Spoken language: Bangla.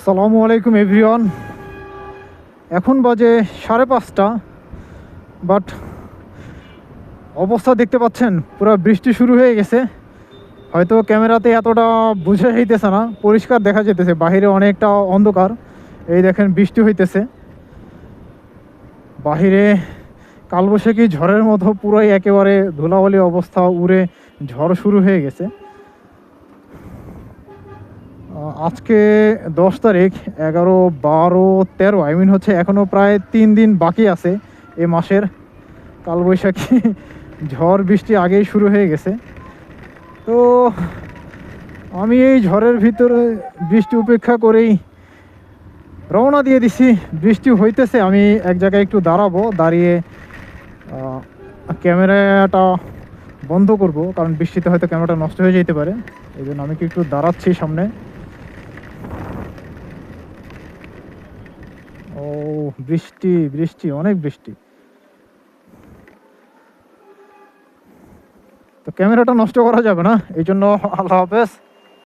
আসসালামু আলাইকুম, এভরিওয়ান। এখন বাজে সাড়ে পাঁচটা, বাট অবস্থা দেখতে পাচ্ছেন, পুরো বৃষ্টি শুরু হয়ে গেছে। হয়তো ক্যামেরাতে এতটা বুঝে হইতেছে না, পরিষ্কার দেখা যেতেছে বাইরে অনেকটা অন্ধকার। এই দেখেন, বৃষ্টি হইতেছে। বাহিরে কালবৈশাখী ঝড়ের মতো পুরোই একেবারে ধুলাবালি অবস্থা, উড়ে ঝড় শুরু হয়ে গেছে। আজকে দশ তারিখ, এগারো, বারো, তেরো আই মিন হচ্ছে এখনও প্রায় তিন দিন বাকি আছে এ মাসের কালবৈশাখী ঝড় বৃষ্টি আগেই শুরু হয়ে গেছে। তো আমি এই ঝড়ের ভিতরে বৃষ্টি উপেক্ষা করেই রওনা দিয়ে দিছি। বৃষ্টি হইতেছে, আমি এক জায়গায় একটু দাঁড়াবো, দাঁড়িয়ে ক্যামেরাটা বন্ধ করব, কারণ বৃষ্টিতে হয়তো ক্যামেরাটা নষ্ট হয়ে যেতে পারে। এই জন্য আমি কি একটু দাঁড়াচ্ছি সামনে। ও, বৃষ্টি বৃষ্টি, অনেক বৃষ্টি। তো ক্যামেরাটা নষ্ট করা যাবে না, এই জন্য আল্লাহ হাফেজ।